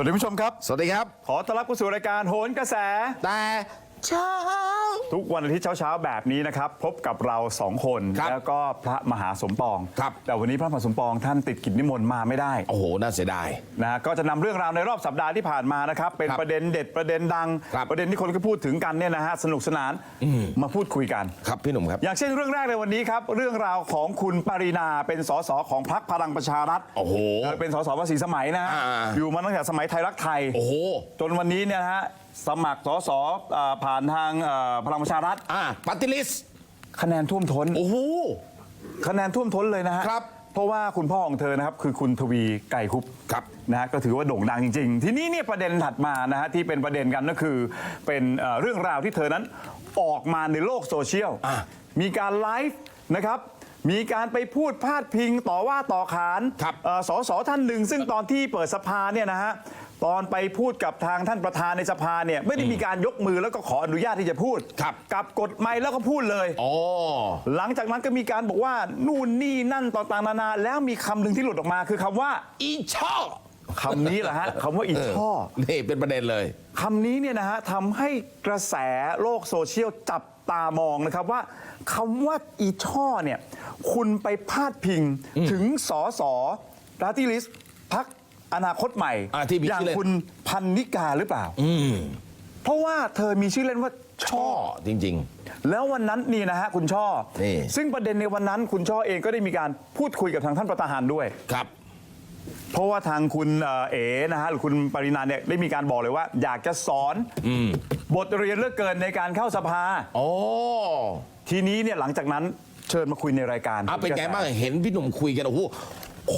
สวัสดีผู้ชมครับ สวัสดีครับ ขอต้อนรับเข้าสู่รายการโหนกระแส แต่เช้า ทุกวันอาทิตย์เช้าๆแบบนี้นะครับ พบกับเราสองคนครับแล้วก็พระมหาสมปอง ครับ แต่วันนี้พระมหาสมปองท่านติดกิจนิมนต์มาไม่ได้โอ้โห น่าเสียดายนะฮะก็จะนำเรื่องราวในรอบสัปดาห์ที่ผ่านมานะครับ เป็นครับประเด็นเด็ดประเด็นดัง ครับ ประเด็นที่คนก็พูดถึงกันเนี่ยนะฮะสนุกสนานมาพูดคุยกัน ครับพี่หนุ่มครับ อย่างเช่นเรื่องแรกในวันนี้ครับเรื่องราวของคุณปรินาเป็นสสของพรรคพลังประชารัฐโอ้โหเคยเป็นสสมาสีสมัยนะฮะอ่าๆ อยู่มาตั้งแต่สมัยไทยรักไทย โอ้โห จนวันนี้เนี่ยนะฮะ สมัครสสอ่าผ่านทางเอ่อพลังประชารัฐอ่าปฏิลิสคะแนนท่วมท้น โอ้โห คะแนนท่วมท้นเลยนะฮะครับเพราะว่าคุณพ่อของเธอนะครับคือคุณทวีไก่คุปครับนะฮะก็ถือว่าโด่งดังจริง ๆ ทีนี้เนี่ยประเด็นถัดมานะฮะที่เป็นประเด็นกันก็คือ เป็นเอ่อเรื่องราวที่เธอนั้นออกมาในโลกโซเชียลอะมีการไลฟ์นะครับมีการไปพูดพาดพิงต่อว่าต่อขานครับ เอ่อสสท่านหนึ่งซึ่งตอนที่เปิดสภาเนี่ยนะฮะ ตอนไปพูดกับทางท่านประธานในสภาเนี่ยไม่ได้มีการยกมือแล้วก็ขออนุญาตที่จะพูดครับกลับกดไมค์แล้วก็พูดเลยอ๋อหลังจากนั้นก็มีการบอกว่านู่นนี่นั่นต่างๆนานาแล้วมีคำหนึ่งที่หลุดออกมาคือคำว่า อีช่อคำนี้แหละฮะคำว่าอีช่อนี่เป็นประเด็นเลยคำนี้เนี่ยนะฮะทำให้กระแสโลกโซเชียลจับตามองนะครับว่าคำว่าอีช่อเนี่ยคุณไปพาดพิงถึงสอสอราติลิสพัก อนาคตใหม่อ่าที่มีอย่างชื่อเล่น คุณพันนิกาหรือเปล่า อืมเพราะว่าเธอมีชื่อเล่นว่าช่ช่ออจริง แล้ววันนั้นนี่นะฮะคุณช่อ นี่ ซึ่งประเด็นในวันนั้นคุณช่อเองก็ได้มีการพูดคุยกับทางท่านประธานด้วย ๆ ครับ เพราะว่าทางคุณเอ่อเอ๋นะฮะหรือคุณปรินาเนี่ยได้มีการบอกเลยว่า อยากจะสอนบทเรียนเหลือกเกินในการเข้าสภา โอ้ทีนี้เนี่ยหลังจากนั้นเชิญมาคุยในรายการอะเป็นไงบ้างเห็นพี่หนุ่มคุยกันโอ้โห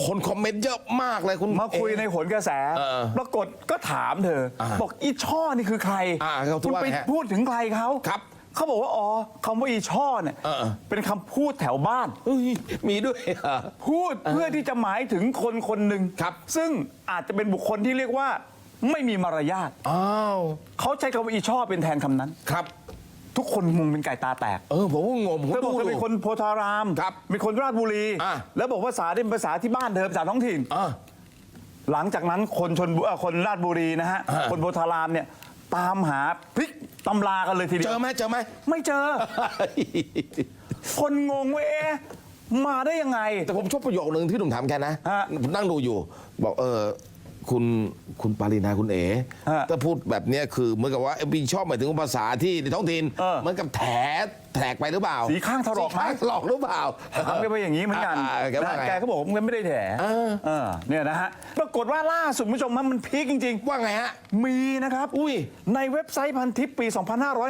คนคอมเมนต์เยอะมากเลยคุณมาคุยในเอ๊ะโหนกระแส เออปรากฏก็ถามเธอ อ่าบอกอีช่อนี่คือใครอ่าเขาคุณว่าไปไงฮะพูดถึงใครเขาครับเขาบอกว่าอ๋อคำว่าอีช่อเนี่ยเออ เป็นคำพูดแถวบ้านเฮ้ยมีด้วยเหรอ พูดเพื่อที่จะหมายถึงคนคนหนึ่งครับ ซึ่งอาจจะเป็นบุคคลที่เรียกว่า ไม่มีมารยาทอ้าวเขาใช้คำว่าอีช่อเป็นแทนคำนั้น ครับ ทุกคนงงเป็นไก่ตาแตกเออผมก็งงผมเธอบอกเธอดูเป็นคนโพธารามครับเป็นคนราชบุรี อะ แล้วบอกว่าภาษาเป็นภาษาที่บ้านเธอภาษาท้องถิ่น อะ หลังจากนั้นคนชนบุเอ่อคนราชบุรีนะฮะ อะคนโพธารามเนี่ยตามหาพลิกตำรากันเลยทีเดีเจยว อไหมเจอไหม ไม่เจอ คนงงว่าเอ๊ะมาได้ยังไง แต่ผมชอบประโยคนึงที่หนุ่มถามแกนะฮะ ผมนั่งดูอยู่ บอกเออ คุณคุณปารินาคุณเอ๋ฮะถ้าพูดแบบเนี้ยคือเหมือนกับว่าพี่ชอบหมายถึงภาษาที่ในท้องถิ่นเออเหมือนกับแถแถกไปหรือเปล่าสีข้างถลอกไหม สีข้างถลอกหรือเปล่า ถามแกไปอย่างนี้เหมือนกันาแกว่านะไงแกก็บอกว่ามันไม่ได้แถเออ เออเนี่ยนะฮะ ปรากฏว่าล่าสุดคุณผู้ชมมันพีคจริง ว่าไงฮะ ๆ มีนะครับอุ้ย ในเว็บไซต์พันทิปปี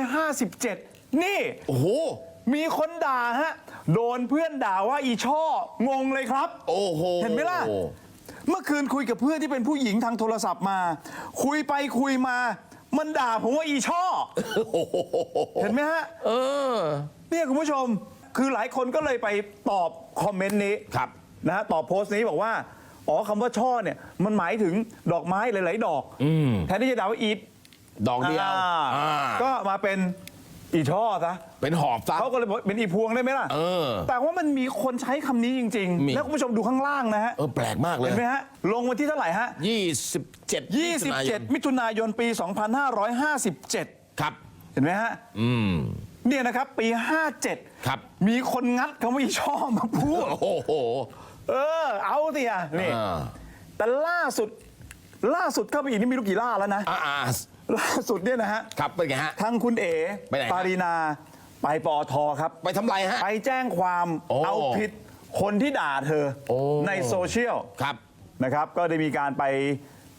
2557 นี่ โอ้โห มีคนด่าฮะ โดนเพื่อนด่าว่าอีช่องงเลยครับ โอ้โหเห็นไหมล่ะ เมื่อคืนคุยกับเพื่อนที่เป็นผู้หญิงทางโทรศัพท์มา คุยไปคุยมา มันด่าผมว่าอีช่อ เห็นไหมฮะเออ เนี่ยคุณผู้ชม คือหลายคนก็เลยไปตอบคอมเมนต์นี้ครับ นะฮะตอบโพสต์นี้บอกว่า อ๋อคำว่าช่อเนี่ย มันหมายถึงดอกไม้หลาย ๆ ดอกมแทนที่จะด่าว่าอีทดอกเดียวอ่าอ่าก็มาเป็น อีช่อซะเป็นหอบซะเขาก็เลยบอกเป็นอีพวงได้ไหมล่ะ เออ แต่ว่ามันมีคนใช้คำนี้จริง มี ๆ แล้วคุณผู้ชมดูข้างล่างนะฮะ เออแปลกมากเลย เห็นไหมฮะ ลงวันที่เท่าไหร่ฮะ 27 27 มิถุนายนปี 2557 ครับ เห็นไหมฮะ อืม เนี่ยนะครับ ปี 57 ครับ มีคนงัดคำว่าอีช่อมาพูด โอ้โห เออ เอาสิอะนี่ อ่า แต่ล่าสุด ล่าสุดเข้าไปอีกนี่ไม่รู้กี่ล่าแล้วนะ อ่าอ่า ล่าสุดเนี่ยนะฮะครับเป็นไงฮะ ทางคุณเอ๋ไปไหนฮะ ปารีนาไปปอทครับ ไปทำไรฮะ ไปแจ้งความโอ้เอาผิดคนที่ด่าเธอโอ้ ในโซเชียล ครับ นะครับก็ได้มีการไป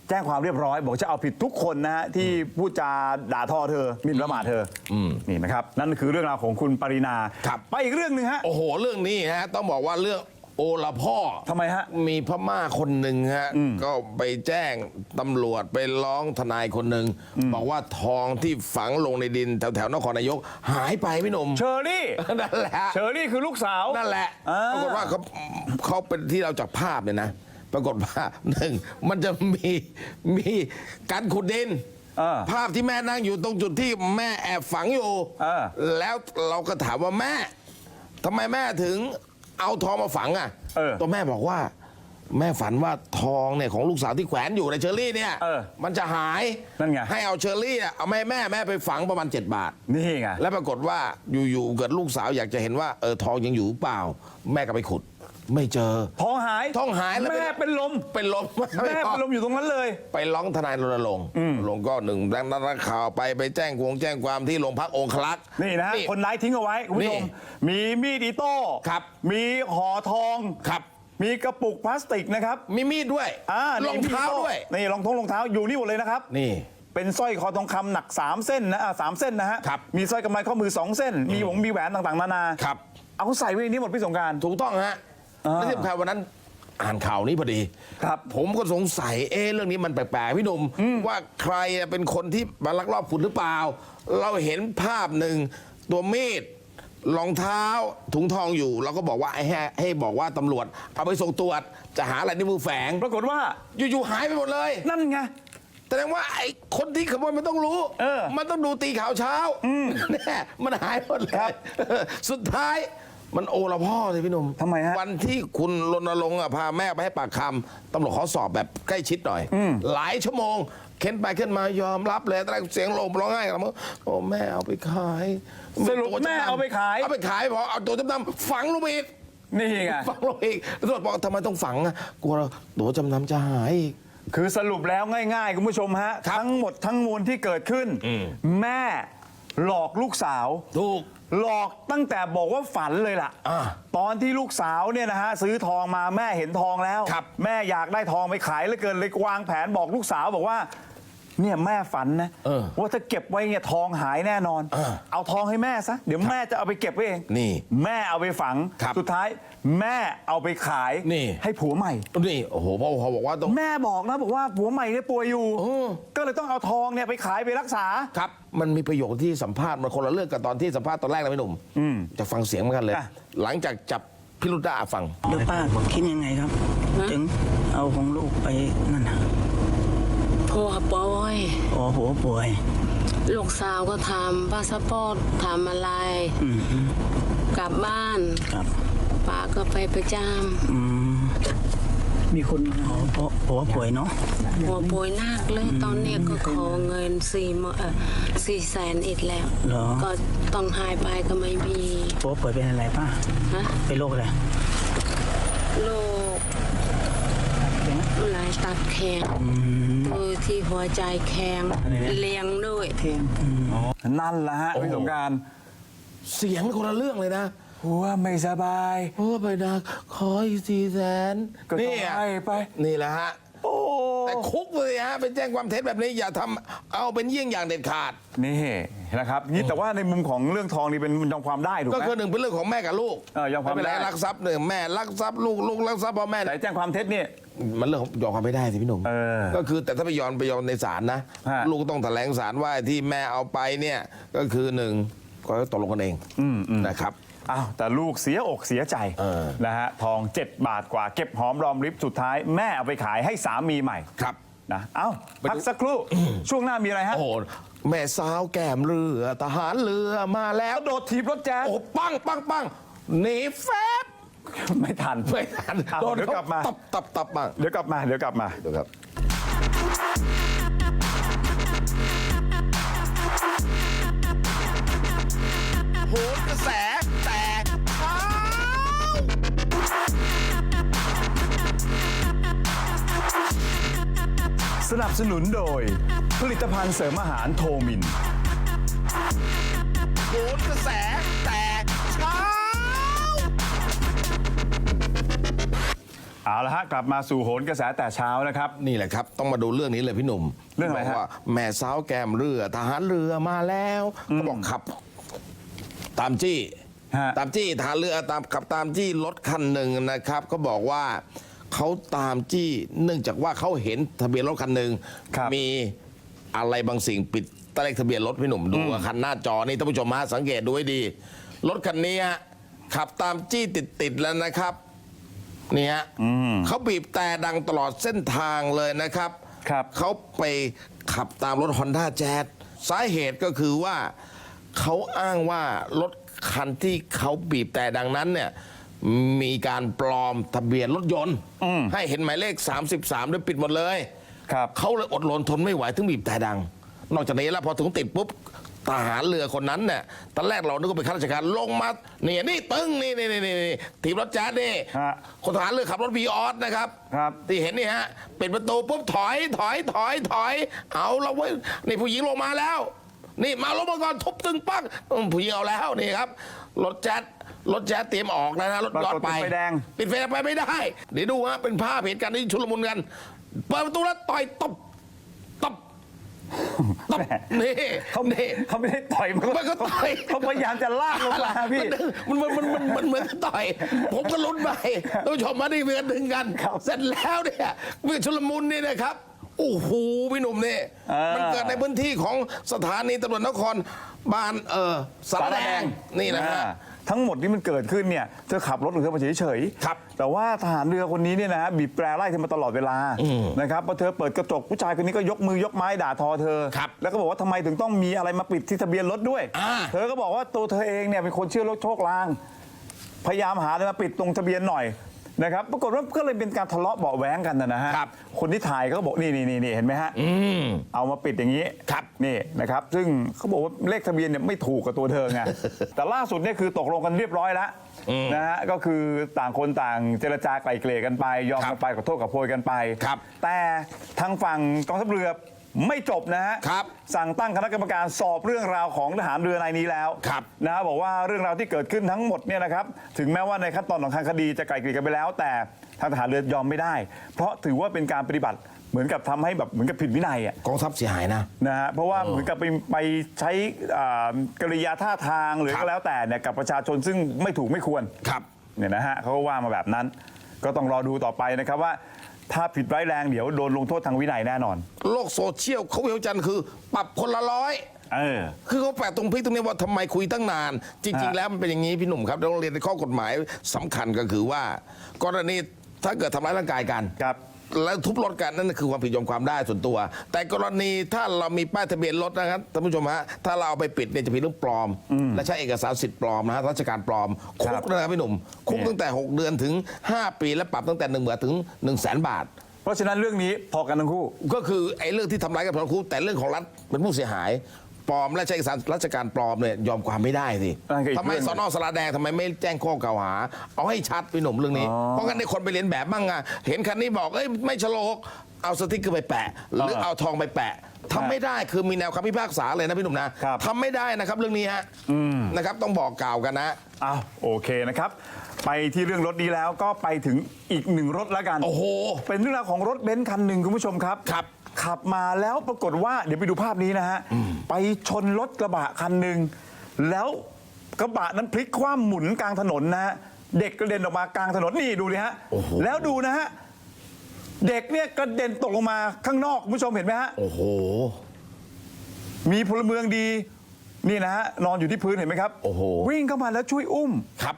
แจ้งความเรียบร้อย บอกจะเอาผิดทุกคนนะฮะที่พูดจาด่าทอเธอหมิ่นประมาทเธออมนี่นะครับ นั่นคือเรื่องราวของคุณปรินา ครับ ไปอีกเรื่องหนึ่งฮะ โอ้โห เรื่องนี้ฮะ ต้องบอกว่าเรื่อง โอละพ่อทำไมฮะมีพม่าคนหนึ่งฮะ ก็ไปแจ้งตำรวจไปร้องทนายคนหนึ่ง บอกว่าทองที่ฝังลงในดินแถวแถวๆนครนายก หายไปพี่หนุ่ม เชอรี่ นั่นแหละเชอรี่คือลูกสาว นั่นแหละอ่าปรากฏว่าเขาเขาเป็นที่เราจากภาพเนี่ยนะ ปรากฏว่าหนึ่งมันจะมีมีการขุดดินเออภาพที่แม่นั่งอยู่ตรงจุดที่แม่แอบฝังอยู่เออแล้วเราก็ถามว่าแม่ทำไมแม่ถึง เอาทองมาฝังอะเออตัวแม่บอกว่า แม่ฝันว่าทองเนี่ยของลูกสาวที่แขวนอยู่ในเชอรี่เนี่ยเออมันจะหายนั่นไง ให้เอาเชอรี่อะเอาแม่แม่แม่ไปฝังประมาณ 7 บาท นี่ไง แล้วปรากฏว่าอยู่ๆเกิดลูกสาวอยากจะเห็นว่าเออทองยังอยู่หรือเปล่า แม่ก็ไปขุด ไม่เจอทองหายทองหายแล้วแม่เป็นลมเป็นลมแม่เป็นลมอยู่ตรงนั้นเลย ไปร้องทนายรณรงค์ลงค์ก็หนึ่งดังนั้นนักข่าวไปไปแจ้งควงแจ้งความที่โรงพักองคลักษ์ นี่นะฮะคนร้ายทิ้งเอาไว้คุณผู้ชมนี่มีมีดอิโต้ครับ มีห่อทอง ครับ มีกระปุกพลาสติกนะครับมีมีดด้วยอ่ารองเท้าด้วย นี่รองท้องรองเท้าอยู่นี่หมดเลยนะครับ นี่ เป็นสร้อยคอทองคำหนัก 3 เส้นนะอ่าสามเส้นนะฮะ ครับมีสร้อยกำไลข้อมือ 2 เส้น มีหวงมีแหวนต่างๆ นานาครับ เอาใส่ไว้ในนี้หมดพี่สงกราร ถูกต้องฮะอ่า และที่สำคัญวันนั้นอ่านข่าวนี้พอดี ครับ ผมก็สงสัยเอ๊ะเรื่องนี้มันแปลกๆพี่หนุ่มว่าใครเป็นคนที่มาลักลอบขุดหรือเปล่า เราเห็นภาพหนึ่งตัวมีดรองเท้าถุงทองอยู่ เราก็บอกว่าให้ให้บอกว่าตำรวจ เอาไปส่งตรวจจะหาอะไรในวมือแฝงปรากฏว่าอยู่ๆหายไปหมดเลย นั่นไง แสดงว่าไอ้คนที่ขโมยมันต้องรู้ เออมันต้องดูตีข่าวเช้าแน่มันหายหมดเลครับ ย สุดท้าย มันโอละพ่อเลยพี่หนุ่มทำไมฮะวันที่คุณรณรงค์อะพาแม่ไปให้ปากคำตำรวจเขาสอบแบบใกล้ชิดหน่อย หลายชั่วโมง เค้นไปเค้นมายอมรับเลยตอนแรกเสียงโลมร้องไห้กันมาโอ้แม่เอาไปขายสรุปแม่เอาไปขาย เอาไปขายพอเอาตัวจำนำฝังลงไปอีกนี่ไงฝังลงไปอีกตำรวจบอกทำไมต้องฝังอะกลัวตัวจำนำจะหายอีกคือสรุปแล้วง่ายๆคุณผู้ชมฮะครับทั้งหมดทั้งมวลที่เกิดขึ้น แม่หลอกลูกสาวถูก หลอกตั้งแต่บอกว่าฝันเลยล่ะ อ่าตอนที่ลูกสาวเนี่ยนะฮะซื้อทองมาแม่เห็นทองแล้ว ครับแม่อยากได้ทองไปขายเหลือเกินเลยวางแผนบอกลูกสาวบอกว่า เนี่ยแม่ฝันนะเออว่าถ้าเก็บไว้เนี่ยทองหายแน่นอน เออเอาทองให้แม่ซะเดี๋ยวแม่จะเอาไปเก็บไว้เองนี่แม่เอาไปฝังครับ สุดท้าย แม่เอาไปขายนี่ ให้ผัวใหม่ นี่โอ้โหพ่อเขาบอกว่าต้อง แม่บอกนะบอกว่าผัวใหม่เนี่ยป่วยอยู่โอ้ก็เลยต้องเอาทองเนี่ยไปขายไปรักษา ครับ มันมีประโยคที่สัมภาษณ์มันคนละเรื่องกับตอนที่สัมภาษณ์ตอนแรกนะพี่หนุ่มจะฟังเสียงเหมือนกันเลย อะ หลังจากจับพิรุธาฟัง แล้วป้าคิดยังไงครับ ถึงเอาของลูกไปนั่นนะผัวป่วยอ๋อหัวป่วย ลูกสาวก็ทำพาสปอร์ตทำอะไรอืมอืมกลับบ้าน ครับ ป้าก็ไปประจอืมมีคนมาอ๋อเพราะหัวป่วยเนาะำหัวป่วยหนักเลยตอนเนี้ยก็ขอเงินสี่หมื่นเอ่อสี่แสนอีกแล้ว เหรอก็ต้องหายไปก็ไม่มีหัวป่วยเป็นอะไรป้าฮะเป็นโรคอะไรโรคอะไรตับแข็งมือที่หัวใจแข็งเลี้ยงด้วยเทงนั่นแหละฮะโอ้โหพี่สงกรารเสียงคนละเรื่องเลยนะ หัวไม่สบาย โอ้ไปนะขออีกสี่แสนก็ต้องให้ไป นี่แหละฮะ โอ้แต่คุกเลยฮะไปแจ้งความเท็จแบบนี้อย่าทำเอาเป็นเยี่ยงอย่างเด็ดขาด นี่นะครับนี่แต่ว่าในมุมของเรื่องทองนี่เป็นมันยอมความได้ถูกก็ไหมคือหนึ่งเป็นเรื่องของแม่กับลูกเออยอมความไม่เป็นไรได้รักทรัพย์หนึ่งแม่รักทรัพย์ลูกลูกรักทรัพย์พ่อแม่ แต่แจ้งความเท็จเนี่ย มันเรื่องของยอมความไม่ได้สิพี่หนุ่มเออก็คือแต่ถ้าไปยอมไปยอมในศาลนะ ฮะ ลูกต้องแถลงศาลว่าที่แม่เอาไปเนี่ยก็คือหนึ่งก็ตกลงกันเองนะครับ อ้าวแต่ลูกเสียอกเสียใจเออ นะฮะทอง 7 บาทกว่าเก็บหอมรอมริบสุดท้ายแม่เอาไปขายให้สามีใหม่ครับ นะเอ้าไปดูพักสักครู่ ช่วงหน้ามีอะไรฮะโอ้โหแม่สาวแก้มเรือทหารเรือมาแล้วกระโดดถีบรถแจ๊สโอ้ปังปังปังหนีแฟบไม่ทันไม่ทันอ้าวเดี๋ยวกลับมา ตับตับตับบ้างเดี๋ยวกลับมาเดี๋ยวกลับมา เดี๋ยวครับโห สนับสนุนโดย ผลิตภัณฑ์เสริมอาหารโทมิน โหนกระแสแตกเช้า เอาละฮะ กลับมาสู่โหนกระแสแต่เช้านะครับ นี่แหละครับ ต้องมาดูเรื่องนี้เลยพี่หนุ่มเรื่องอะไรฮะบกว่าแม่สาวแก้มเรือ ทหารเรือมาแล้วเขาบอกขับ ตามจี้ ฮะ ตามจี้ทหารเรือตามขับตามจี้รถคันหนึ่งนะครับเขาบอกว่า เขาตามจี้เนื่องจากว่าเขาเห็นทะเบียนรถคันหนึ่งครับมีอะไรบางสิ่งปิดใต้เลขทะเบียนรถพี่หนุ่มดูคันหน้าจอนี่ท่านผู้ชมมาสังเกตดูให้ดี รถคันนี้ฮะขับตามจี้ติดๆแล้วนะครับนี่ฮะเขาบีบแต่ดังตลอดเส้นทางเลยนะครับครับเขาไปขับตามรถ Honda Jazz สาเหตุก็คือว่าเขาอ้างว่ารถคันที่เขาบีบแต่ดังนั้นเนี่ย มีการปลอมทะเบียนรถยนต์ให้เห็นหมายเลข 33 ด้วยปิดหมดเลยครับเขาเลยอดรนทนไม่ไหวถึงบีบแต่ดัง นอกจากนี้แล้วพอถึงติดปุ๊บทหารเรือคนนั้นเนี่ยตอนแรกเรานึกว่าเป็นข้าราชการลงมาเนี่ยนี่ตึ้งนี่นี่นี่นี่ทีมรถแจ๊ดนี่ฮะคนทหารเรือขับรถวีออสนะครับ ครับ ที่เห็นนี่ฮะปิดประตูปุ๊บถอยถอยถอยถอย เอาละเว้ยนี่ผู้หญิงลงมาแล้ว นี่มาลงมาก่อนทุบตึงปังอืมผู้หญิงเอาแล้วนี่ครับรถแจ๊ด รถแจ๊ดเตรียมออกแล้วนะรถยอดไป ปรากฏติดไฟแดง ปิดไฟไปไม่ได้ เดี๋ยวดูฮะเป็นภาพเหตุการณ์ที่ชุลมุนกัน เปิดประตูแล้วต่อยตบตบตบนี่เขานี่ เขาไม่ได้ต่อยมันมันก็ต่อย เขาพยายามจะลากลงมาพี่ มันมันมันมันมันเหมือนต่อย ผมก็ลุ้นไปท่านผู้ชมมาได้เมือนถึงกัน ครับ เสร็จแล้วเนี่ยเมื่อชุลมุนนี่นะครับโอ้โหพี่หนุ่มเนี่ยอ่ามัมันเกิดในพื้นที่ของสถานีตำรวจนครบาลเออสารแดงนี่นะฮะอ่า ทั้งหมดที่มันเกิดขึ้นเนี่ยเธอขับรถของเธอมาเฉยๆครับแต่ว่าทหารเรือคนนี้เนี่ยนะฮะบีบแตรไล่เธอมาตลอดเวลานะครับพอเธอเปิดกระจกผู้ชายคนนี้ก็ยกมือยกไม้ด่าทอเธอ ครับแล้วก็บอกว่าทำไมถึงต้องมีอะไรมาปิดที่ทะเบียนรถด้วย อ่า เธอก็บอกว่าตัวเธอเองเนี่ยเป็นคนเชื่อโลกโชคลาง พยายามหาอะไรมาปิดตรงทะเบียนหน่อย นะครับปรากฏว่าก็เลยเป็นการทะเลาะเบาะแว้งกันนะฮะครับ คนที่ถ่ายก็บอกนี่นี่นี่นี่เห็นไหมฮะอืมเอามาปิดอย่างนี้ครับนี่นะครับซึ่งเขาบอกว่าเลขทะเบียนเนี่ยไม่ถูกกับตัวเธอไง แต่ล่าสุดเนี่ยคือตกลงกันเรียบร้อยแล้วนะฮะก็คือต่างคนต่างเจรจาไกล่เกลี่ยกันไป ยอมครักับนไปขอโทษกับโพยกันไป ครับ แต่ทางฝั่งกองทัพเรือ ไม่จบนะฮะครับสั่งตั้งคณะกรรมการสอบเรื่องราวของทหารเรือในายนี้แล้วครับนะฮะบอกว่าเรื่องราวที่เกิดขึ้นทั้งหมดเนี่ยนะครับถึงแม้ว่าในขั้นตอนของทางคดีจะไกล่เกลี่ยกันไปแล้ว แต่ทางทหารเรือยอมไม่ได้ เพราะถือว่าเป็นการปฏิบัติเหมือนกับทำให้แบบเหมือนกับผิดวินัยอะ กองทัพเสียหายนะ นะฮะเพราะว่าเหมือนกับไปไปใช้อ่ากริยาท่าทางหรือครับ ก็แล้วแต่เนี่ยกับประชาชนซึ่งไม่ถูกไม่ควรครับ เนี่ยนะฮะเขาก็ว่ามาแบบนั้น ก็ต้องรอดูต่อไปนะครับว่า ถ้าผิดร้ายแรงเดี๋ยวโดนลงโทษทางวินัยแน่นอน โลกโซเชียลเขาวิจารณ์คือ ปรับคนละร้อย เออ คือเขาแปลกตรงพลิกตรงนี้ว่าทำไมคุยตั้งนาน จริงฮะๆแล้วมันเป็นอย่างนี้พี่หนุ่มครับเราเรียนในข้อกฎหมายสำคัญก็คือว่า กรณีถ้าเกิดทำร้ายร่างกายกัน ครับ แล้วทุบรถกันนั่นคือความผิดยอมความได้ส่วนตัว แต่กรณีถ้าเรามีป้ายทะเบียนรถนะครับท่านผู้ชมฮะถ้าเราเอาไปปิดเนี่ยจะผิดเรื่องปลอม และใช้เอกสารสิทธิ์ปลอมนะฮะราชการปลอมคุกนะครับพี่หนุ่ม คุกตั้งแต่ 6 เดือนถึง 5 ปีและปรับตั้งแต่1นึ่งหมื่นถึง1นึ่งแสนบาท เพราะฉะนั้นเรื่องนี้พอกันทั้งคู่ ก็คือไอ้เรื่องที่ทำร้ายกับพลครูแต่เรื่องของรัฐเป็นผู้เสียหาย ปลอมและใช้เอกสารราชการปลอมเนี่ยยอมความไม่ได้สินั่นก็อีกทำไมเรื่องหสนึ่งนสระแดงทำไมไม่แจ้งข้อกล่าวหา เอาให้ชัดพี่หนุ่มเรื่องนี้อ๋อเพราะงั้นในคนไปเรียนแบบบ้างอะเห็นคันนี้บอกเอ้ยไม่ฉลกเอาสติ๊กเกอร์ไปแปะ หรือเออเอาทองไปแปะทำไม่ได้คือมีแนวคำพิพากษาเลยนะพี่หนุ่มนะครับทำไม่ได้นะครับเรื่องนี้ฮะนะครับต้องบอกกล่าวกันนะ อ้าวโอเคนะครับ ไปที่เรื่องรถนี้แล้วก็ไปถึงอีกหนึ่งรถแล้วกัน โอ้โห เป็นเรื่องราวของรถเบนซ์คันหนึ่งคุณผู้ชมครับ ครับ ขับมาแล้วปรากฏว่าเดี๋ยวไปดูภาพนี้นะฮะ ไปชนรถกระบะคันหนึ่งแล้วกระบะนั้นพลิกคว่ำหมุนกลางถนนนะฮะ เด็กกระเด็นออกมากลางถนนนี่ดูดิฮะ โอ้โห แล้วดูนะฮะ เด็กเนี่ยกระเด็นตกลงมาข้างนอกคุณผู้ชมเห็นไหมฮะ โอ้โห มีพลเมืองดีนี่นะฮะนอนอยู่ที่พื้นเห็นไหมครับโอ้โห วิ่งเข้ามาแล้วช่วยอุ้ม ครับ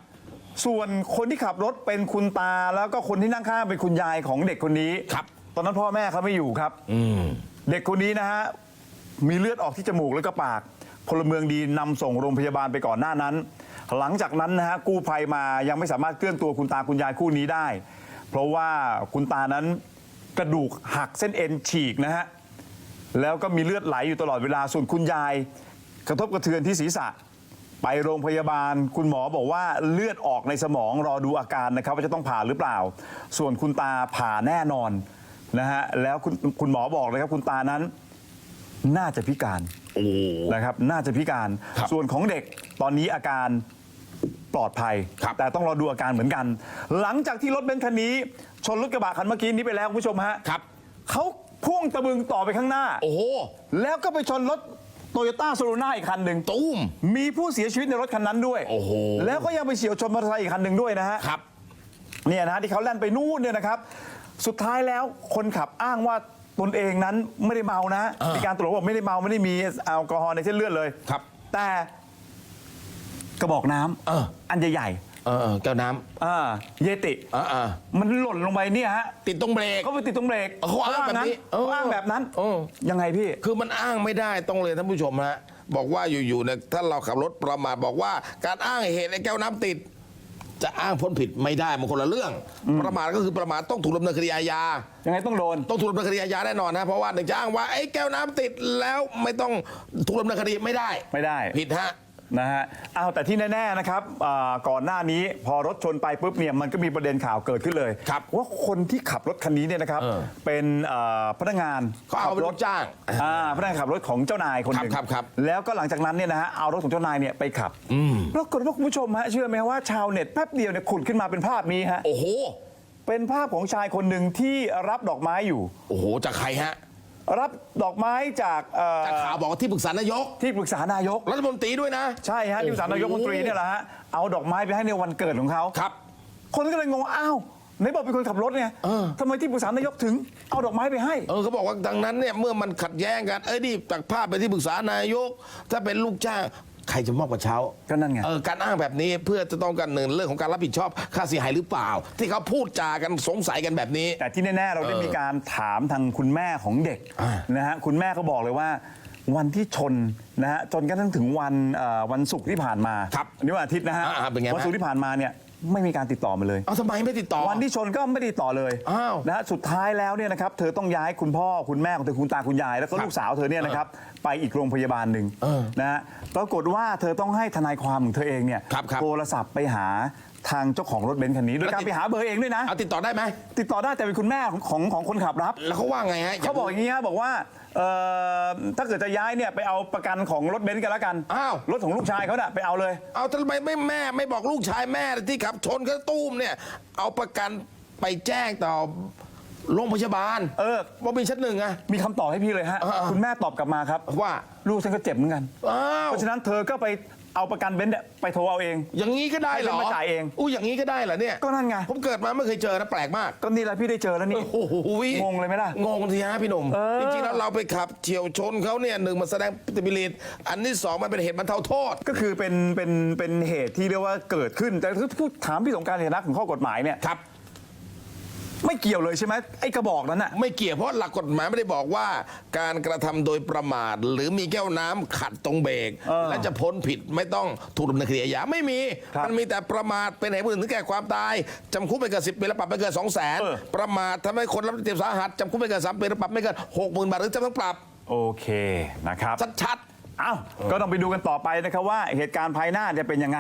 ส่วนคนที่ขับรถเป็นคุณตาแล้วก็คนที่นั่งข้างเป็นคุณยายของเด็กคนนี้ครับ ตอนนั้นพ่อแม่เขาไม่อยู่ครับอืมเด็กคนนี้นะฮะมีเลือดออกที่จมูกแล้วก็ปาก พลเมืองดีนำส่งโรงพยาบาลไปก่อนหน้านั้น หลังจากนั้นนะฮะกู้ภัยมายังไม่สามารถเคลื่อนตัวคุณตาคุณยายคู่นี้ได้ เพราะว่าคุณตานั้นกระดูกหักเส้นเอ็นฉีกนะฮะแล้วก็มีเลือดไหลอยู่ตลอดเวลาส่วนคุณยาย กระทบกระเทือนที่ศีรษะ ไปโรงพยาบาล คุณหมอบอกว่าเลือดออกในสมองรอดูอาการนะครับว่าจะต้องผ่าหรือเปล่า ส่วนคุณตาผ่าแน่นอน นะฮะแล้วคุณคุณหมอบอกเลยครับคุณตานั้น น่าจะพิการโอ้โหนะครับ น่าจะพิการ ครับส่วนของเด็กตอนนี้อาการปลอดภัย ครับ แต่ต้องรอดูอาการเหมือนกัน หลังจากที่รถเบนซ์คันนี้ ชนรถกระบะคันเมื่อกี้นี้ไปแล้วคุณผู้ชมฮะครับ เขาพุ่งตะบึงต่อไปข้างหน้า โอ้โหแล้วก็ไปชนรถโตโยต้าโซลูน่าอีกคันหนึ่ง ตุ้ม มีผู้เสียชีวิตในรถคันนั้นด้วย โอ้โห แล้วก็ยังไปเฉียวชนมอเตอร์ไซค์อีกคันหนึ่งด้วยนะฮะ ครับ เนี่ยนะฮะที่เขาแล่นไปนู่นเนี่ยนะครับ สุดท้ายแล้วคนขับอ้างว่าตนเองนั้นไม่ได้เมานะ อ่ามี มีการตรวจบอกไม่ได้เมาไม่ได้มีแอลกอฮอล์ในเส้นเลือดเลย ครับ แต่กระบอกน้ำเอออันใหญ่เออเออแก้วน้ๆอ่าเยติำอ่าอ่ามันหล่นลงไปเนี่ยฮะติดตรงเบรก เขาไปติดตรงเบรกเขาอ้างแบบนี้เขาอ้างแบบนั้นเออ ยังไงพี่ คือมันอ้างไม่ได้ต้องเลยท่านผู้ชมฮะบอกว่าอยู่ๆเนี่ยถ้าเราขับรถประมาทบอกว่าการอ้างเหตุไอ้แก้วน้ำติด จะอ้างพ้นผิดไม่ได้มันคนละเรื่อง ประมาทก็คือประมาทต้องถูกดำเนินคดีอาญา ยังไงต้องโดน ต้องถูกดำเนินคดีอาญาแน่นอนนะเพราะว่าหนึ่งจะอ้างว่าไอ้แก้วน้ำติดแล้วไม่ต้องถูกดำเนินคดีไม่ได้ ไม่ได้ ผิดฮะ นะฮะเอาแต่ที่แน่ๆนะครับอ่าก่อนหน้านี้พอรถชนไปปุ๊บเนี่ยมันก็มีประเด็นข่าวเกิดขึ้นเลย ครับว่าคนที่ขับรถคันนี้เนี่ยนะครับเออเป็นอ่าพนักงานเขาเอาเป็นลูกจ้างอ่าพนักงานขับรถของเจ้านายคนหนึ่งครับครับครับ แล้วก็หลังจากนั้นเนี่ยนะฮะเอารถของเจ้านายเนี่ยไปขับปรากฏว่าคุณผู้ชมฮะเชื่อไหมว่าชาวเน็ตแป๊บเดียวเนี่ยขุดขึ้นมาเป็นภาพนี้ฮะโอ้โห เป็นภาพของชายคนหนึ่งที่รับดอกไม้อยู่ โอ้โหจากใครฮะ รับดอกไม้จากเอ่อจากข่าวบอกว่าที่ปรึกษานายก ที่ปรึกษานายก รัฐมนตรีด้วยนะ ใช่ฮะที่ปรึกษานายกรัฐมนตรีเนี่ยแหละฮะเอาดอกไม้ไปให้ในวันเกิดของเขาครับ คนก็เลยงงว่าอ้าวไหนบอกเป็นคนขับรถไงเออ ทำไมที่ปรึกษานายกถึงเอาดอกไม้ไปให้ เออเขาบอกว่าดังนั้นเนี่ยเมื่อมันขัดแย้งกัน เอ้ยนี่จากภาพไปที่ปรึกษานายก ถ้าเป็นลูกจ้าง ใครจะมอบกระเช้าก็นั่นไง เออการอ้างแบบนี้เพื่อจะต้องการหนึ่งเรื่องของการรับผิดชอบค่าเสียหายหรือเปล่า ที่เขาพูดจากันสงสัยกันแบบนี้ แต่ที่แน่ ๆ เราได้มีการถามทางคุณแม่ของเด็กอ่านะฮะคุณแม่ก็บอกเลยว่า วันที่ชนนะฮะจนกระทั่งถึงวันเอ่อวันศุกร์ที่ผ่านมาครับอันนี้วันอาทิตย์นะฮะอ่าๆเป็นไงวันศุกร์ที่ผ่านมาเนี่ยไม่มีการติดต่อมาเลย เอาทำไมไม่ติดต่อ วันที่ชนก็ไม่ได้ติดต่อเลยอ้าวนะฮะสุดท้ายแล้วเนี่ยนะครับเธอต้องย้ายคุณพ่อคุณแม่ของเธอคุณตาคุณยายแล้วก็ครับลูกสาวเธอเนี่ยนะครับ ไปอีกโรงพยาบาลหนึ่งเออนะฮะปรากฏว่าเธอต้องให้ทนายความของเธอเองเนี่ยครับครับ โทรศัพท์ไปหาทางเจ้าของรถเบนซ์คันนี้โดยการไปหาเบอร์เองด้วยนะ เอาติดต่อได้ไหม ติดต่อได้แต่เป็นคุณแม่ของของของคนขับรับ แล้วเขาว่าไงฮะเขาบอกอย่างนี้ฮะบอกว่าเอ่อถ้าเกิดจะย้ายเนี่ยไปเอาประกันของรถเบนซ์กันแล้วกันอ้าว รถของลูกชายเขาน่ะไปเอาเลย เอาทำไมไม่แม่ไม่บอกลูกชายแม่ที่ขับชนเขาตู้มเนี่ย เอาประกันไปแจ้งต่อ โรงพยาบาลเออ ว่าเป็นชั้นหนึ่งอะ มีคำตอบให้พี่เลยฮะ อ่าๆ คุณแม่ตอบกลับมาครับ ว่า ลูกฉันก็เจ็บเหมือนกัน อ้าว เพราะฉะนั้นเธอก็ไปเอาประกันเบนซ์เนี่ยไปโทรเอาเอง อย่างนี้ก็ได้เหรอให้เป็นมาจ่ายเอง อู้อย่างนี้ก็ได้เหรอเนี่ย ก็นั่นไง ผมเกิดมาไม่เคยเจอนะแปลกมาก ก็นี่แหละพี่ได้เจอแล้วนี่ โอ้โหงงเลยไหมล่ะ งงทีฮะพี่หนุ่ม เออ จริงๆ แล้วเราไปขับเฉียวชนเขาเนี่ยหนึ่งมันแสดงปฏิบิลิตอันที่สองมันเป็นเหตุบรรเทาโทษ ก็คือเป็นเป็นเป็นเหตุที่เรียกว่าเกิดขึ้น แต่ถ้าพูดถามพี่สงกรารเห็นนักของข้อกฎหมายเนี่ยครับ ไม่เกี่ยวเลยใช่ไหมไอ้กระบอกนั้นน่ะ ไม่เกี่ยวเพราะหลักกฎหมายไม่ได้บอกว่า การกระทำโดยประมาท หรือมีแก้วน้ำขัดตรงเบรกเออและจะพ้นผิดไม่ต้องถูกดำเนินคดีอาญาไม่มี ครับมันมีแต่ประมาทเป็นเหตุผู้อื่นถึงแก่ความตายจำคุกไม่เกินสิบปีและปรับไม่เกินสองแสนเออ ประมาททำให้คนรับเจ็บสาหัสจำคุกไม่เกินสามปีและปรับไม่เกินหกหมื่นบาทหรือจำทั้งปรับโอเคนะครับ ชัดอ้าวก็ต้องไปดูกันต่อไปนะครับว่าเหตุการณ์ภายหน้าจะเป็นยังไง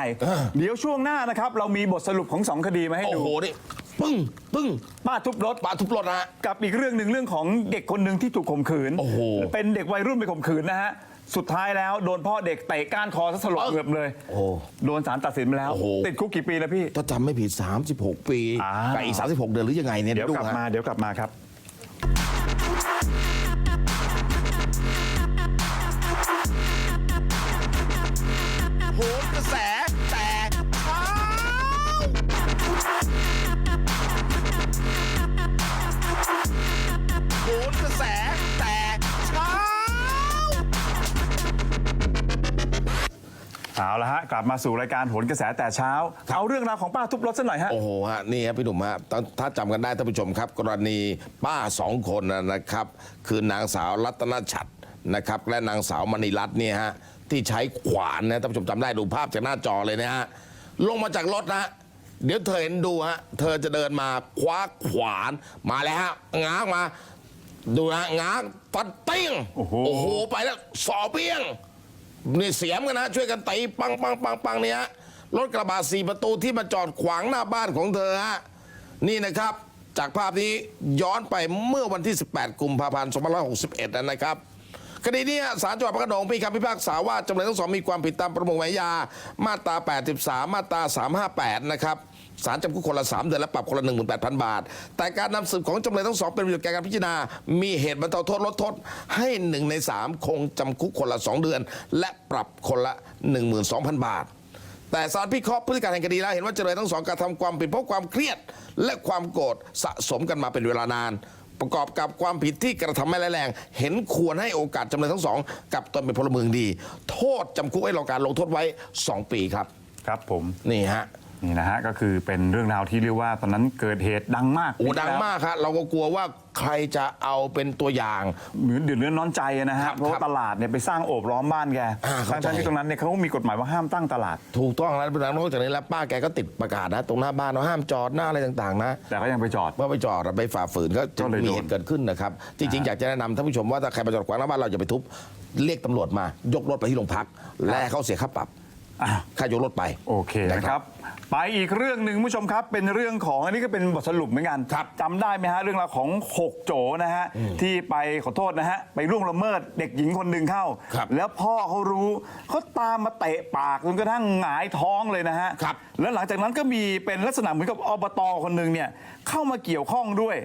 เดี๋ยวช่วงหน้านะครับ เรามีบทสรุปของสองคดีมาให้ๆโอ้ดูโห นี่ ปึ้งปึ้งป้าทุบรถปาทุบรถนะฮะ กับอีกเรื่องหนึ่งเรื่องของเด็กคนหนึ่งที่ถูกข่มขืน โอ้โห เป็นเด็กวัยรุ่นไปข่มขืนนะฮะ สุดท้ายแล้วโดนพ่อเด็กเตะก้านคอซะสลบเอ้าเกือบเลย โอ้ โดนศาลตัดสินไปแล้ว โอ้โห ติดคุกกี่ปีแล้วพี่ ถ้าจำไม่ผิด 36 ปีอ่า กับอีก 36 เดือนหรือยังไงเนี่ยเดี๋ยวกลับฮะ มาเดี๋ยวกลับมาครับ โหนกระแส เอาละฮะกลับมาสู่รายการโหนกระแสแต่เช้า เอาเรื่องราวของป้าทุบรถสักหน่อยฮะ โอ้โหฮะนี่ครับพี่หนุ่มฮะตอนถ้าจำกันได้ท่านผู้ชมครับ กรณีป้าสองคนนะนะครับ คือนางสาวรัตนชัดนะครับ และนางสาวมณีรัตน์เนี่ยฮะที่ใช้ขวานนะท่านผู้ชมจำได้ดูภาพจากหน้าจอเลยนะฮะลงมาจากรถนะฮะเดี๋ยวเธอเห็นดูฮะเธอจะเดินมาคว้าขวานมาแล้วฮะง้างมา ดูนะง้างฟันเตี้ยงโอ้โห ไปแล้วสอเปี้ยง นี่เสียมกันนะช่วยกันไต่ปังปังปังปังเนี่ยรถกระบะสี่ประตูที่มาจอดขวางหน้าบ้านของเธอฮะนี่นะครับ จากภาพนี้ย้อนไปเมื่อวันที่ 18 กุมภาพันธ์2561 นะครับคดีนี้ศาลจังหวัดพระขนงมีคำพิพากษาว่าจำเลยทั้งสองมีความผิดตามประมวลกฎหมายยามาตรา 83 มาตรา 358 นะครับ ศาลจำคุกคนละ 3 เดือนและปรับคนละ 18,000 บาท แต่การนำสืบของจำเลยทั้งสองเป็นประโยชน์แก่การพิจารณา มีเหตุบรรเทาโทษลดโทษ ให้หนึ่งใน 3 คงจำคุกคนละ 2 เดือน และปรับคนละ 12,000 บาท แต่สารพิเคราะห์พฤติการแห่งคดีแล้วเห็นว่าจำเลยทั้งสองกระทำความผิดเพราะความเครียด และความโกรธสะสมกันมาเป็นเวลานาน ประกอบกับความผิดที่กระทำไม่ร้ายแรง เห็นควรให้โอกาสจำเลยทั้งสองกับตนเป็นพลเมืองดี โทษจำคุกให้รอการลงโทษไว้ 2 ปีครับ ครับผม นี่ฮะ นี่นะฮะก็คือเป็นเรื่องราวที่เรียกว่าตอนนั้นเกิดเหตุดังมากโอ้ดังมากครับเราก็กลัวว่าใครจะเอาเป็นตัวอย่าง เหมือนเดือดเนื้อร้อนใจนะครัฮะบเพราะคว่ารับตลาดเนี่ยไปสร้างโอบล้อมบ้านแกอ่าเข้าใจทั้งๆที่ตรงนั้นเนี่ยเขาก็มีกฎหมายว่าห้ามตั้งตลาด ถูกต้องแล้วเพราะฉะนั้นนอกจากนี้แล้วป้าแกก็ติดประกาศนะ ตรงหน้าบ้านว่าห้ามจอดหน้าอะไรต่างๆนะ แต่ก็ยังไปจอดเมื่อไปจอดไปฝ่าฝืนก็จะก็เลยมีโดน เหตุเกิดขึ้นนะครับ จริงๆ อยากจะแนะนำท่านผู้ชมว่าถ้าใครมาจอดขวางหน้าบ้านเราอย่าไปทุบ เรียกตำรวจมา ยกรถไปที่โรงพัก และให้เขาเสียค่าปรับ อะค่ายกรถไป โอเคนะครับ ไปอีกเรื่องหนึ่งคุณผู้ชมครับ เป็นเรื่องของอันนี้ก็เป็นบทสรุปเหมือนกันครับจำได้ไหมฮะเรื่องราวของหกโจนะฮะที่ไปขอโทษนะฮะไปล่วงละเมิดเด็กหญิงคนหนึ่งเข้าครับแล้วพ่อเขารู้เขาตามมาเตะปากจนกระทั่งหงายท้องเลยนะฮะครับแล้วหลังจากนั้นก็มีเป็นลักษณะเหมือนกับอบตคนหนึ่งเนี่ยเข้ามาเกี่ยวข้องด้วย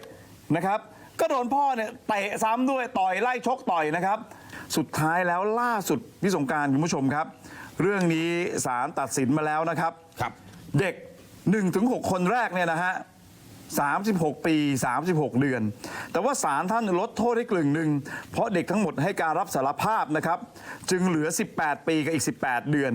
นะครับก็โดนพ่อเนี่ยเตะซ้ำด้วยต่อยไล่ชกต่อยนะครับ สุดท้ายแล้วล่าสุดพี่สงกรารคุณผู้ชมครับ เรื่องนี้ศาลตัดสินมาแล้วนะครับครับ เด็ก 1-6 คนแรกเนี่ยนะฮะ 36 ปี 36 เดือน แต่ว่าศาลท่านลดโทษให้กลึงหนึ่ง เพราะเด็กทั้งหมดให้การรับสารภาพนะครับ จึงเหลือ 18 ปีกับอีก 18 เดือน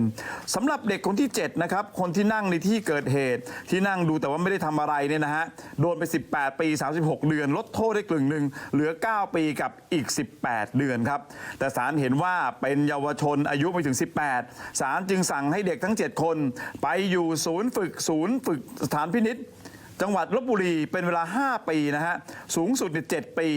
สำหรับเด็กคนที่ 7 นะครับ คนที่นั่งในที่เกิดเหตุ ที่นั่งดูแต่ว่าไม่ได้ทำอะไรเนี่ยนะฮะ โดนไป 18 ปี 36 เดือน ลดโทษได้กลึงหนึ่ง เหลือ 9 ปีกับอีก 18 เดือนครับ แต่ศาลเห็นว่าเป็นเยาวชนอายุไม่ถึง 18 ศาลจึงสั่งให้เด็กทั้ง 7 คน ไปอยู่ศูนย์ฝึกศูนย์ฝึกสถานพินิษ จังหวัดลบบุรีเป็นเวลา 5 ปีนะฮะ สูงสุดเนี่ย7ปี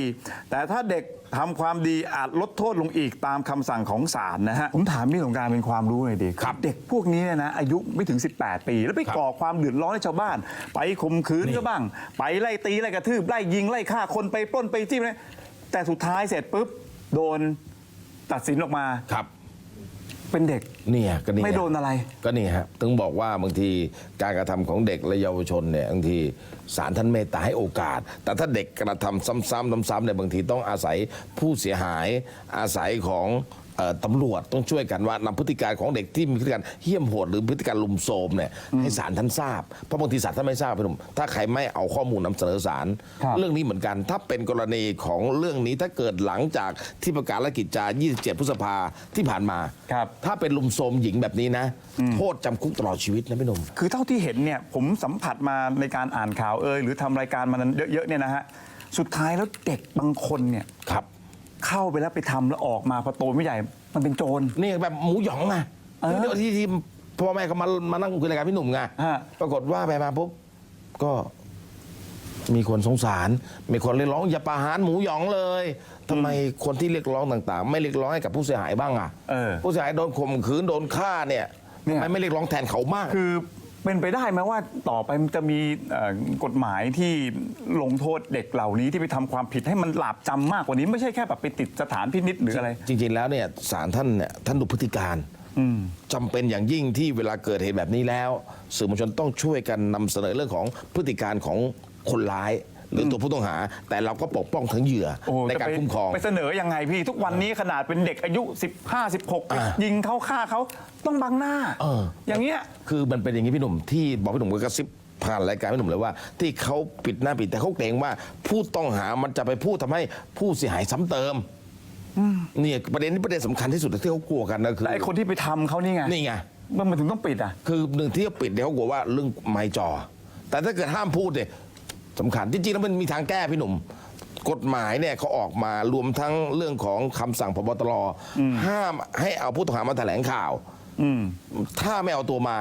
แต่ถ้าเด็กทำความดีอาจลดโทษลงอีกตามคำสั่งของศาลนะฮะ ผมถามพี่สงกรารเป็นความรู้หน่อยดีครับ เด็กพวกนี้เนี่ยนะอายุไม่ถึง 18 ปี แล้วไปครับก่อความเดือดร้อนให้ชาวบ้าน ไปข่มขืนก็บ้าง ไปไล่ตีไล่กระทืบไล่ยิงไล่ฆ่าคนไปปล้นไปจิ้มเลยแต่สุดท้ายเสร็จปุ๊บโดนตัดสินออกมาครับ เป็นเด็ก เนี่ยก็นี่ไม่โดนอะไร ก็นี่ฮะถึงบอกว่าบางทีการกระทำของเด็กและเยาวชนเนี่ยบางทีศาลท่านเมตตาให้โอกาส แต่ถ้าเด็กกระทำซ้ำๆซ้ำๆเนี่ยบางทีต้องอาศัยผู้เสียหายอาศัยของเอ่อ ตำรวจต้องช่วยกันว่านำพฤติการของเด็กที่มีพฤติการเหี้ยมโหดหรือพฤติการลุมโทรมเนี่ยให้ศาลท่านทราบเพราะบางทีศาลท่านไม่ทราบพี่หนุ่มถ้าใครไม่เอาข้อมูลนำเสนอศาลครับ เรื่องนี้เหมือนกัน ถ้าเป็นกรณีของเรื่องนี้ถ้าเกิดหลังจากที่ประกาศและกิจจา 27 พฤษภาที่ผ่านมา ครับ ถ้าเป็นลุมโทรมหญิงแบบนี้นะ โทษจำคุกตลอดชีวิตนะพี่หนุ่ม คือเท่าที่เห็นเนี่ยผมสัมผัสมาในการอ่านข่าวเอยหรือทำรายการมานั้นเยอะๆเนี่ยนะฮะสุดท้ายแล้วเด็กบางคนเนี่ยครับ เข้าไปแล้วไปทำแล้วออกมาพอโตไม่ใหญ่ มันเป็นโจร นี่แบบหมูหยองไงเออ ที่ที่ที่พ่อแม่เขามามานั่งคุยรายการพี่หนุ่มไงฮะ ปรากฏว่าไปมาปุ๊บก็มีคนสงสาร มีคนเรียกร้องอย่าประหารหมูหยองเลยทำไมคนที่เรียกร้องต่างๆ ไม่เรียกร้องให้กับผู้เสียหายบ้างอะเออผู้เสียหายโดนข่มขืนโดนฆ่าเนี่ยเนี่ย ทำไมไม่เรียกร้องแทนเขาบ้าง คือ เป็นไปได้ไหมว่าต่อไปมันจะมีเอ่อกฎหมายที่ลงโทษเด็กเหล่านี้ที่ไปทำความผิดให้มันหลาบจำมากกว่านี้ไม่ใช่แค่แบบไปติดสถานพินิษหรืออะไร จริงๆ แล้วเนี่ยศาลท่านเนี่ยท่านดูพฤติการจำเป็นอย่างยิ่งที่เวลาเกิดเหตุแบบนี้แล้ว สื่อมวลชนต้องช่วยกันนำเสนอเรื่องของพฤติการของคนร้าย หรือตัวผู้ต้องหา แต่เราก็ปกป้องทั้งเหยื่อโอ้ในการจะไปคุ้มครอง ไปเสนอยังไงพี่ ทุกวันนี้ขนาดเป็นเด็กอายุ 15 16อ่ายิงเขาฆ่าเขาต้องบังหน้าเอออ ย่างเงี้ย คือมันเป็นอย่างนี้พี่หนุ่มที่บอกพี่หนุ่มก็กระซิบผ่านรายการพี่หนุ่มเลยว่า ที่เขาปิดหน้าปิดแต่เขาเกรงว่าผู้ต้องหามันจะไปพูดทำให้ผู้เสียหายซ้ำเติมเนี่ยประเด็นนี้ประเด็นสำคัญที่สุดที่เขากลัวกันนะคือและไอ้คนที่ไปทำเขานี่ไงนี่ไง มันมันถึงต้องปิดอะ คือหนึ่งที่เขาปิดเนี่ยเขากลัวว่าเรื่องไม้จอ แต่ถ้าเกิดห้ามพูดเนี่ย สำคัญจริงๆแล้วมันมีทางแก้พี่หนุ่ม กฎหมายเนี่ยเขาออกมารวมทั้งเรื่องของคำสั่งพบตรห้ามให้เอาผู้ต้องหามาแถลงข่าว อืม ถ้าไม่เอาตัวมา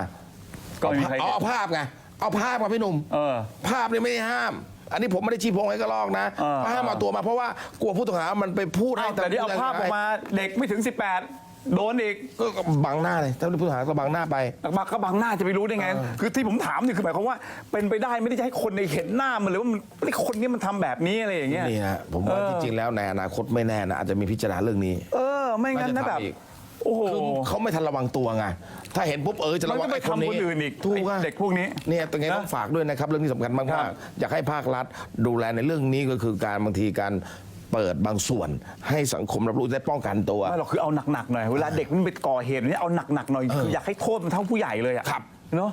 ก็ไม่มีใครเอาเอาภาพไงเอาภาพมาพี่หนุ่ม เออ ภาพเนี่ยไม่ได้ห้าม อันนี้ผมไม่ได้ชี้โพงให้กระลอกนะเออ ห้ามเอาตัวมาเพราะว่ากลัวผู้ต้องหามันไปพูดให้อ้าวแต่ที่เอาภาพออกมาเด็กไม่ถึง 18 โดนอีกก็ก็บังหน้าเลยถ้าผู้ต้องหาก็บังหน้าไปบักก็บังหน้าจะไปรู้ได้ไง คือที่ผมถามนี่คือหมายความว่า เป็นไปได้ไม่ได้จะให้คนในเห็นหน้ามันเลยว่ามันไอ้คนนี้มันทำแบบนี้อะไรอย่างเงี้ยนี่ฮะผมว่าเออจริงๆแล้วในอนาคตไม่แน่นะอาจจะมีพิจารณาเรื่องนี้ เออ ไม่งั้นนะแบบว่าจะทำอีกโอ้โหคือเขาไม่ทันระวังตัวไง ถ้าเห็นปุ๊บเออจะระวังมันก็ไปไอ้คนนี้ทำคนอื่นอีกถูกอะไอ้เด็กพวกนี้เนี่ยตรงนี้นะต้องฝากด้วยนะครับ เรื่องนี้สำคัญมาครักบๆอยากให้ภาครัฐดูแลในเรื่องนี้ก็คือการบางทีการ เปิดบางส่วนให้สังคมรับรู้ได้ป้องกันตัว ไม่หรอกคือเอาหนักๆหน่อยเวลาเด็กมันไปก่อเหตุเนี่ยเอาหนักๆหน่อยคืออยากให้โทษมันเท่าผู้ใหญ่เลยอะครับเนาะ